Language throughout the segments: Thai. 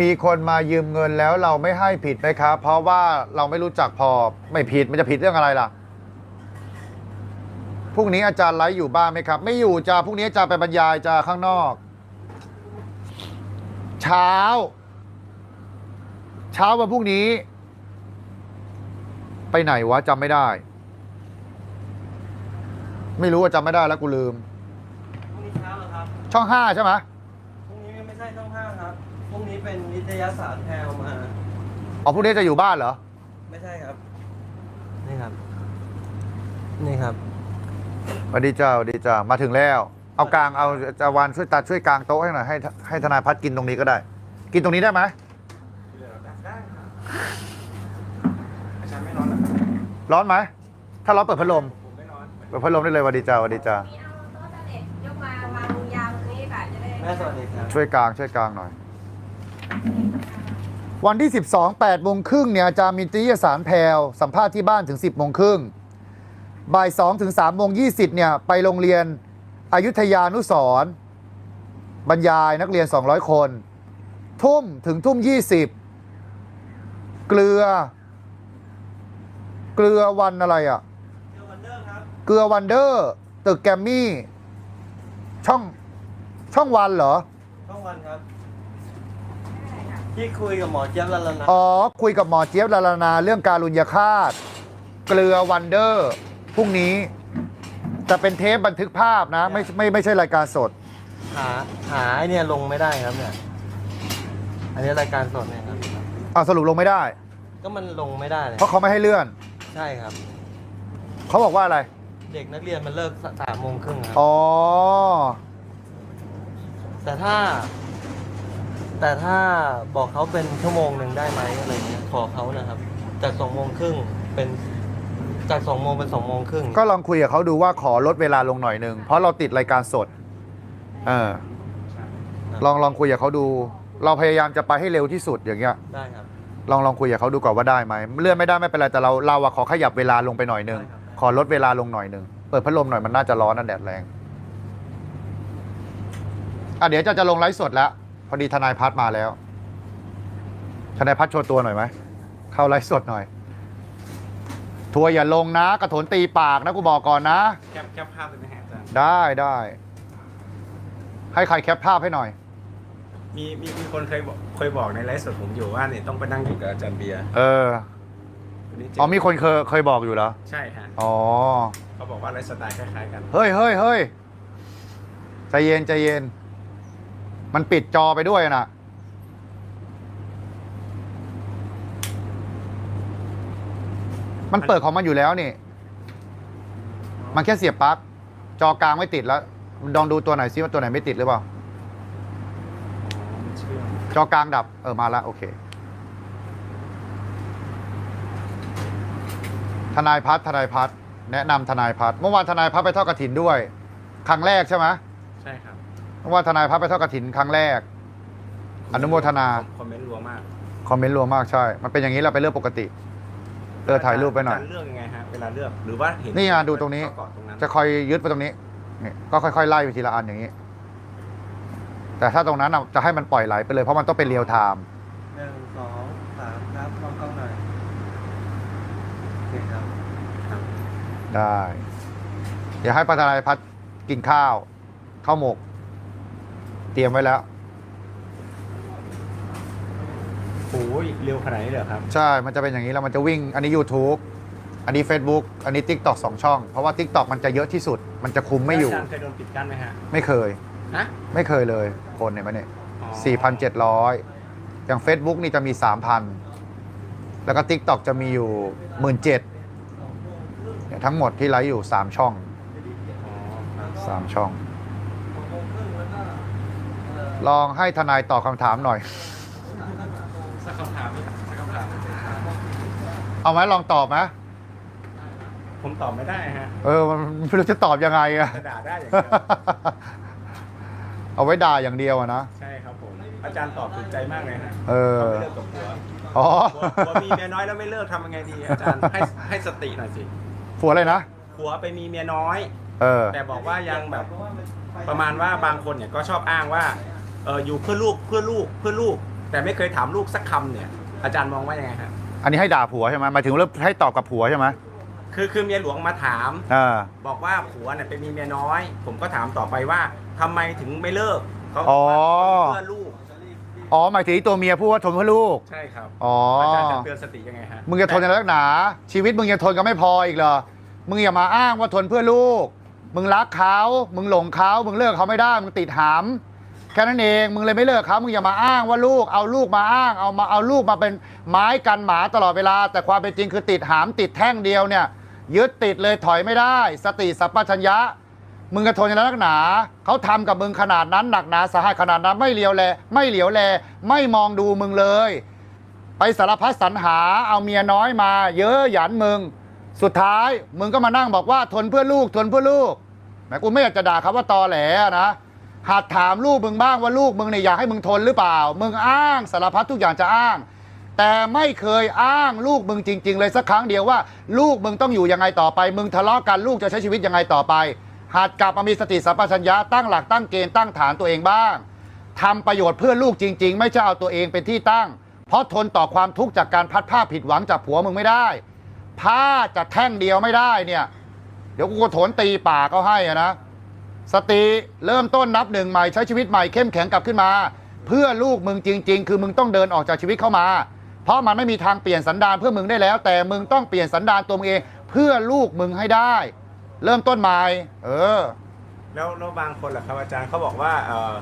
มีคนมายืมเงินแล้วเราไม่ให้ผิดไหมครับ เพราะว่าเราไม่รู้จักพอไม่ผิดมันจะผิดเรื่องอะไรล่ะพรุ่งนี้อาจารย์ไลฟ์อยู่บ้านไหมครับ ไม่อยู่จ้าพรุ่งนี้อาจารย์ไปบรรยายจ้าข้างนอก เช้า เช้าวันพรุ่งนี้ ไปไหนวะจำไม่ได้ ไม่รู้ว่าจำไม่ได้แล้วกูลืมพรุ่งนี้เช้าเหรอครับช่องห้าใช่ไหม พรุ่งนี้ไม่ใช่ช่องห้าครับ พรุ่งนี้เป็นวิทยาศาสตร์แพลวมา อ๋อพรุ่งนี้จะอยู่บ้านเหรอ ไม่ใช่ครับ นี่ครับ นี่ครับ สวัสดีจ้าสวัสดีจ้ามาถึงแล้ว เอากลางเอาจาวานช่วยตัดช่วยกลางโต๊ะให้หน่อยให้ให้ทนายพัดกินตรงนี้ก็ได้ กินตรงนี้ได้ไหมอาจารย์ไม่ร้อนเหรอร้อนไหมถ้าร้อนเปิดพัดลมผมไม่ร้อน เปิดพัดลมได้เลยสวัสดีจ้าสวัสดีจ้า มีเอาโต๊ะเสด็จยกมาวางยาวตรงนี้ค่ะจะได้ แม่สวัสดีครับ ช่วยกลางช่วยกลางหน่อย วันที่ 12 8โมงครึ่งเนี่ยอาจารย์มีนิตยสารแพลวสัมภาษณ์ที่บ้านถึง 10โมงครึ่งบ่าย2ถึง3โมง20เนี่ยไปโรงเรียนอยุธยานุสรบรรยายนักเรียน 200 คน ทุ่มถึงทุ่ม 20 เกลือ เกลือวันอะไรอะ่ะเดี๋ยววันเดอร์ครับเกลือวันเดอร์ตึกแกมมี่ ช่องช่องวันเหรอ ช่องวันครับ ที่คุยกับหมอเจี๊ยบละละนะอ๋อ คุยกับหมอเจี๊ยบลาลานาเรื่องการุญยฆาต เกลือวันเดอร์พรุ่งนี้ จะเป็นเทปบันทึกภาพนะ ไม่ไม่ไม่ใช่รายการสด หาหาไอเนี่ยลงไม่ได้ครับเนี่ย อันนี้รายการสดเนี่ยครับเอาสรุปลงไม่ได้ ก็มันลงไม่ได้เลยเพราะเขาไม่ให้เลื่อน ใช่ครับ เขาบอกว่าอะไร เด็กนักเรียนมันเลิกสามโมงครึ่งครับ อ๋อ แต่ถ้า แต่ถ้าบอกเขาเป็นชั่วโมงหนึ่งได้ไหมอะไรเงี้ยขอเขานะครับ จากสองโมงครึ่งเป็นจากสองโมงเป็นสองโมงครึ่งก็ลองคุยกับเขาดูว่าขอลดเวลาลงหน่อยหนึ่งเพราะเราติดรายการสดเออลองลองคุยกับเขาดู เราพยายามจะไปให้เร็วที่สุดอย่างเงี้ยได้ครับ ลองลองคุยกับเขาดูก่อนว่าได้ไหมเลื่อนไม่ได้ไม่เป็นไรแต่เราเราอะขอขยับเวลาลงไปหน่อยหนึงได้ครับขอลดเวลาลงหน่อยหนึงเปิดพัดลมหน่อยมันน่าจะร้อนนั่นแดดแรงอะเดี๋ยวจะจะลงไลฟ์สดแล้ว พอดีทนายพัดมาแล้ว ทนายพัดโชว์ตัวหน่อยไหม เข้าไลฟ์สดหน่อย ทัวร์อย่าลงนะ กระโถนตีปากนะกูบอกก่อนนะ แคปแคปภาพเลยไหมฮะอาจารย์ได้ได้ ให้ใครแคปภาพให้หน่อย มีมีมีคนเคยบอกเคยบอกในไลฟ์สดผมอยู่ว่าเนี่ยต้องไปนั่งอยู่กับอาจารย์เบียร์เออวันนี้เจอ๋อมีคนเคยเคยบอกอยู่เหรอ ใช่ฮะอ๋อ เขาบอกว่าไลฟ์สไตล์คล้ายๆกัน เฮ้ยเฮ้ยเฮ้ยใจเย็นใจเย็น มันปิดจอไปด้วยนะมันเปิดของมันอยู่แล้วนี่ มันแค่เสียบปลั๊กจอกลางไม่ติดแล้วลองดูตัวไหนซิว่าตัวไหนไม่ติดหรือเปล่า จอกลางดับ เออมาแล้วโอเค ทนายพัฒทนายพัฒแนะนำทนายพัฒเมื่อวานทนายพัฒไปทอดกระถินด้วย ครั้งแรกใช่ไหมใช่ครับ เมื่อวานทนายพัฒน์ไปทอดกระถินครั้งแรก อนุโมทนา คอมเมนต์รัวมากคอมเมนต์รวมมากใช่ มันเป็นอย่างนี้เราไปนเรื่องปกติ เออถ่ายรูปไปหน่อยาจารเลือกยังไงฮะเวลาเลือกหรือว่าเห็นนี่ไงดูตรงนี้ก็เกาะตรงนั้นจะคอยยึดไปตรงนี้นี่ก็ค่อยๆไล่ไปทีละอันอย่างนี้ แต่ถ้าตรงนั้นน่ะจะให้มันปล่อยไหลไปเลยเพราะมันต้องเป็นเรียลไทม์หนึ่งสองสามครับกล้องกล้องหน่อยโอเคครับครับได้ เดี๋ยวให้พัฒนายพัฒน์กินข้าวข้าวหมก เตรียมไว้แล้ว โอ้ยเร็วขนาดนี้เลยเหรอครับ ใช่ มันจะเป็นอย่างนี้แล้วมันจะวิ่ง อันนี้ YouTube อันนี้ Facebook อันนี้ TikTok สองช่อง เพราะว่า TikTok มันจะเยอะที่สุด มันจะคุมไม่อยู่อาจารย์เคยโดนปิดกั้นไหมฮะไม่เคยฮะไม่เคยเลย คนเนี่ยมันเนี่ย อ๋อสี่พันเจ็ดร้อยอย่าง Facebook นี่จะมีสามพันแล้วก็ TikTok จะมีอยู่หมื่นเจ็ดเนี่ยทั้งหมดที่ไลฟ์อยู่สามช่อง อ๋อครับสามช่อง ลองให้ทนายตอบคำถามหน่อย สักคำถามไหมสักคำถาม เอาไหมลองตอบไหมผมตอบไม่ได้ฮะ เออมันไม่รู้จะตอบยังไงอะจะด่าได้อย่างเดียวเอาไว้ด่าอย่างเดียวอะนะ ใช่ครับผม อาจารย์ตอบถูกใจมากเลยฮะเออเขาไม่เลิกกับผัวอ๋อ ผัวผัวมีเมียน้อยแล้วไม่เลิกทำยังไงดีอาจารย์ให้ให้สติหน่อยสิ ผัวอะไรนะ ผัวไปมีเมียน้อย เออ แต่บอกว่ายังแบบประมาณว่าบางคนเนี่ยก็ชอบอ้างว่า เอออยู่เพื่อลูกเพื่อลูกเพื่อลูกแต่แต่ไม่เคยถามลูกสักคำเนี่ย อาจารย์มองว่ายังไงครับอันนี้ให้ด่าผัวใช่ไหมหมายถึงเริ่มให้ตอบกับผัวใช่ไหมคือคือเมียหลวงมาถามอ่าบอกว่าผัวเนี่ยไปมีเมียน้อย ผมก็ถามต่อไปว่าทำไมถึงไม่เลิกเขาอ๋อเพื่อลูกอ๋อหมายถึงตัวเมียพูดว่าทนเพื่อลูก ใช่ครับอ๋อ อาจารย์จะเตือนสติยังไงฮะมึงจะทนในลักหนา ชีวิตมึงยังทนก็ไม่พออีกเหรอ มึงอย่ามาอ้างว่าทนเพื่อลูก มึงรักเขา มึงหลงเขา มึงเลิกเขาไม่ได้ มึงติดหาม แค่นั้นเองมึงเลยไม่เลิกเขามึงอย่ามาอ้างว่าลูกเอาลูกมาอ้างเอามาเอาลูกมาเป็นไม้กันหมาตลอดเวลา แต่ความเป็นจริงคือติดหามติดแท่งเดียวเนี่ยยึดติดเลยถอยไม่ได้ สติสัพพัญญะ มึงกระทนในลักหนา เขาทำกับมึงขนาดนั้นหนักหนาสาหัสขนาดนั้นไม่เลียวแล ไม่เหลียวแล ไม่มองดูมึงเลย ไปสารพัดสรรหาเอาเมียน้อยมา เยอะหยันมึง สุดท้ายมึงก็มานั่งบอกว่าทนเพื่อลูกทนเพื่อลูกแหมกูไม่อยากจะด่าเขาว่าตอแหลนะ หัดถามลูกมึงบ้างว่าลูกมึงเนี่ยอยากให้มึงทนหรือเปล่า มึงอ้างสารพัดทุกอย่างจะอ้าง แต่ไม่เคยอ้างลูกมึงจริง ๆ เลยสักครั้งเดียวว่า ลูกมึงต้องอยู่ยังไงต่อไป มึงทะเลาะกันลูกจะใช้ชีวิตยังไงต่อไป หัดกลับมามีสติสัมปชัญญะตั้งหลักตั้งเกณฑ์ตั้งฐานตัวเองบ้างทำประโยชน์เพื่อลูกจริง ๆ ไม่ใช่เอาตัวเองเป็นที่ตั้ง เพราะทนต่อความทุกข์จากการพัดผ้าผิดหวังจากผัวมึงไม่ได้ผ้าจะแท่งเดียวไม่ได้เนี่ยเดี๋ยวกูก็โถนตีปากเขาให้อะนะ สติเริ่มต้นนับหนึ่งใหม่ใช้ชีวิตใหม่เข้มแข็งกลับขึ้นมา เพื่อลูกมึงจริง ๆ คือมึงต้องเดินออกจากชีวิตเข้ามา เพราะมันไม่มีทางเปลี่ยนสันดานเพื่อมึงได้แล้ว แต่มึงต้องเปลี่ยนสันดานตัวมึงเอง เพื่อลูกมึงให้ได้ เริ่มต้นใหม่เออ แล้วแล้วบางคนล่ะครับอาจารย์เขาบอกว่าเอ่อ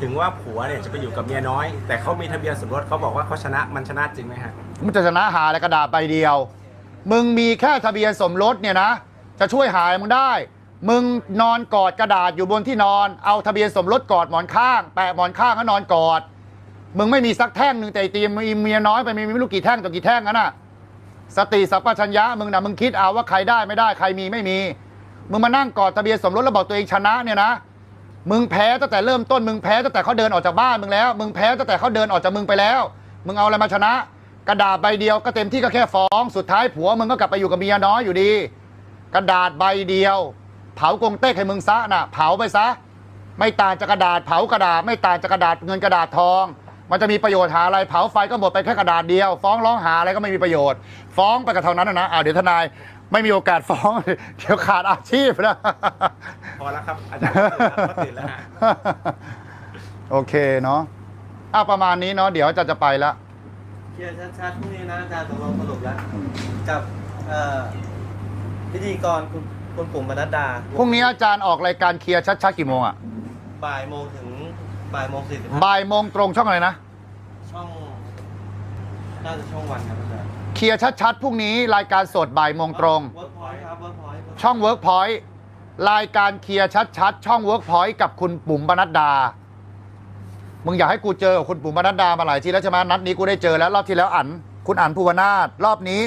ถึงว่าผัวเนี่ยจะไปอยู่กับเมียน้อย แต่เขามีทะเบียนสมรสเขาบอกว่าเขาชนะมันชนะจริงไหมฮะมึงจะชนะหาอะไรกระดาษใบเดียว มึงมีแค่ทะเบียนสมรสเนี่ยนะ จะช่วยหายมึงได้ มึงนอนกอดกระดาษอยู่บนที่นอน เอาทะเบียนสมรสกอดหมอนข้าง แปะหมอนข้างแล้วนอนกอด มึงไม่มีสักแท่งหนึ่งแต่ตีมมีเมียน้อยไปมีไม่รู้กี่แท่งต่อกี่แท่งนั้นน่ะ สติสัพพัญญะมึงนะมึงคิดเอาว่าใครได้ไม่ได้ใครมีไม่มี มึงมานั่งกอดทะเบียนสมรสแล้วบอกตัวเองชนะเนี่ยนะ มึงแพ้ตั้งแต่เริ่มต้นมึงแพ้ตั้งแต่เขาเดินออกจากบ้านมึงแล้ว มึงแพ้ตั้งแต่เขาเดินออกจากมึงไปแล้ว มึงเอาอะไรมาชนะ กระดาษใบเดียวก็เต็มที่ก็แค่ฟ้อง สุดท้ายผัวมึงก็กลับไปอยู่กับเมียน้อยอยู่ดี กระดาษใบเดียว เผากงเต็กให้มึงซะน่ะเผาไปซะ ไม่ต่างจากกระดาษเผากระดาษ ไม่ต่างจากกระดาษเงินกระดาษทอง มันจะมีประโยชน์หาอะไรเผาไฟก็หมดไปแค่กระดาษเดียว ฟ้องร้องหาอะไรก็ไม่มีประโยชน์ ฟ้องไปกับเท่านั้นนะนะอ่าเดี๋ยวทนายไม่มีโอกาสฟ้องเดี๋ยวขาดอาชีพนะพอแล้วครับอาจารย์เขาตื่นแล้วฮะโอเคเนาะอะประมาณนี้เนาะเดี๋ยวอาจะจะไปละเคลียร์ชัดๆพรุ่งนี้นะอาจารย์ตกลงสรุปแล้วกับเอ่อพิธีกรคุณ คุณปุ่มบรรณดาพรุ่งนี้อาจารย์ออกรายการเคลียร์ชัดๆกี่โมงอะบ่ายโมงถึงบ่ายโมงสี่สิบบ่ายโมงตรงช่องอะไรนะ ช่องน่าจะช่องวันครับอาจารย์เคลียร์ชัดๆพรุ่งนี้รายการสดบ่ายโมงตรง เวิร์กพอยต์ครับเวิร์กพอยต์ช่อง Workpoint รายการเคลียร์ชัดๆช่อง Workpoint กับคุณปุ๋มปนัดดา มึงอยากให้กูเจอกับคุณปุ๋มปนัดดามาหลายทีแล้วใช่ไหมนัดนี้กูได้เจอแล้วรอบที่แล้วอัน คุณอันภูวนาถรอบนี้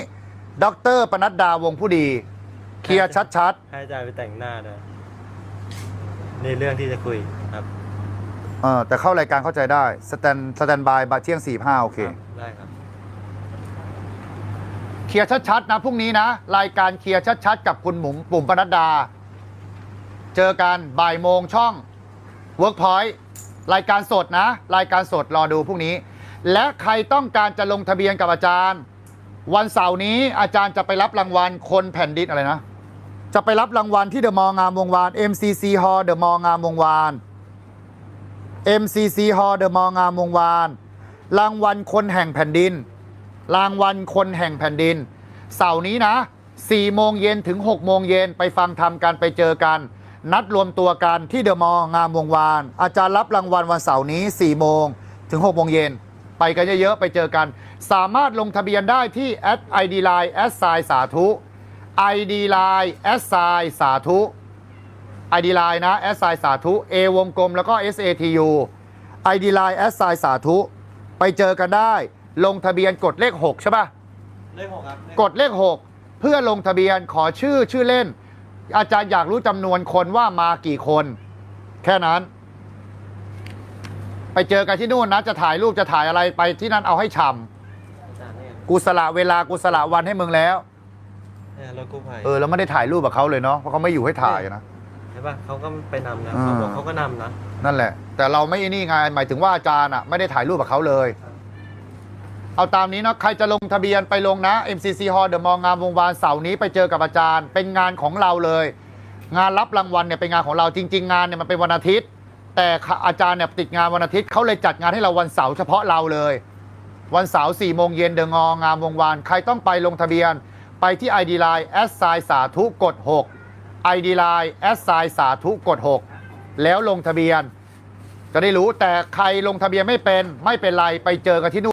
ดอกเตอรปนัดดาวงผู้ดี เคลียร์ชัดให้อาจารย์ไปแต่งหน้าด้วยนี่เรื่องที่จะคุยครับๆเออแต่เข้ารายการเข้าใจได้สแตนสแตนบายบ่ายเที่ยงสี่ห้าโอเคครับได้ครับ เคลียร์ชัดๆนะพรุ่งนี้นะ รายการเคลียร์ชัดๆ กับคุณหมุมปุ่มปนัดดา เจอกันบ่ายโมงช่อง Workpoint รายการสดนะ รายการสดรอดูพรุ่งนี้ และใครต้องการจะลงทะเบียนกับอาจารย์ วันเสาร์นี้อาจารย์จะไปรับรางวัลคนแผ่นดินอะไรนะ จะไปรับรางวัลที่เดอะมองามวงวาน MCC Hall เดอะมองามวงวาน MCC Hall เดอะมองามวงวาน รางวัลคนแห่งแผ่นดิน รางวัลคนแห่งแผ่นดิน เสาร์นี้นะ4โมงเย็นถึง6โมงเย็นไปฟังทำกันไปเจอกัน นัดรวมตัวกันที่เดอะมอลล์งามวงวาน อาจารย์รับรางวัลวันเสาร์นี้4โมงถึง6โมงเย็นไปกันเยอะๆ ไปเจอกัน สามารถลงทะเบียนได้ที่ id line s สายสาธุ id line s สายสาธุ ID Line นะ S สายสาธุ A วงกลมแล้วก็ SATU ID Line S สายสาธุ ไปเจอกันได้ ลงทะเบียนกดเลข 6 ใช่ป่ะเลขหกครับกดเลข 6 เพื่อลงทะเบียนขอชื่อชื่อเล่น อาจารย์อยากรู้จำนวนคนว่ามากี่คน แค่นั้น ไปเจอกันที่นู่นนะ จะถ่ายรูปจะถ่ายอะไรไปที่นั่นเอาให้ฉ่อาจารย์เนี่ยำกูสละเวลากูสละวันให้มึงแล้ว เนี่ยรถกู้ภัยเออแล้วไม่ได้ถ่ายรูปกับเขาเลยเนาะเพราะเขาไม่อยู่ให้ถ่ายนะเห็นป่ะเขาก็ไปนำนะอ่าเขาบอกเขาก็นำนะนั่นแหละ แต่เราไม่นี่ไงหมายถึงว่าอาจารย์อะไม่ได้ถ่ายรูปกับเขาเลย เอาตามนี้เนาะใครจะลงทะเบียนไปลงนะ MCC Hall เดอะมองงามวงวานเสาร์นี้ไปเจอกับอาจารย์ เป็นงานของเราเลย งานรับรางวัลเนี่ยเป็นงานของเราจริง ๆ งานเนี่ยมันเป็นวันอาทิตย์ แต่อาจารย์เนี่ยติดงานวันอาทิตย์เขาเลยจัดงานให้เราวันเสาร์เฉพาะเราเลย วันเสาร์4โมงเย็นเดอะงองามวงวานใครต้องไปลงทะเบียน ไปที่ ID Line แอสไซสาธุกด 6 ID Line แอสไซสาธุกด 6 แล้วลงทะเบียน จะได้รู้แต่ใครลงทะเบียนไม่เป็นไม่เป็นไรไปเจอกันที่นู่น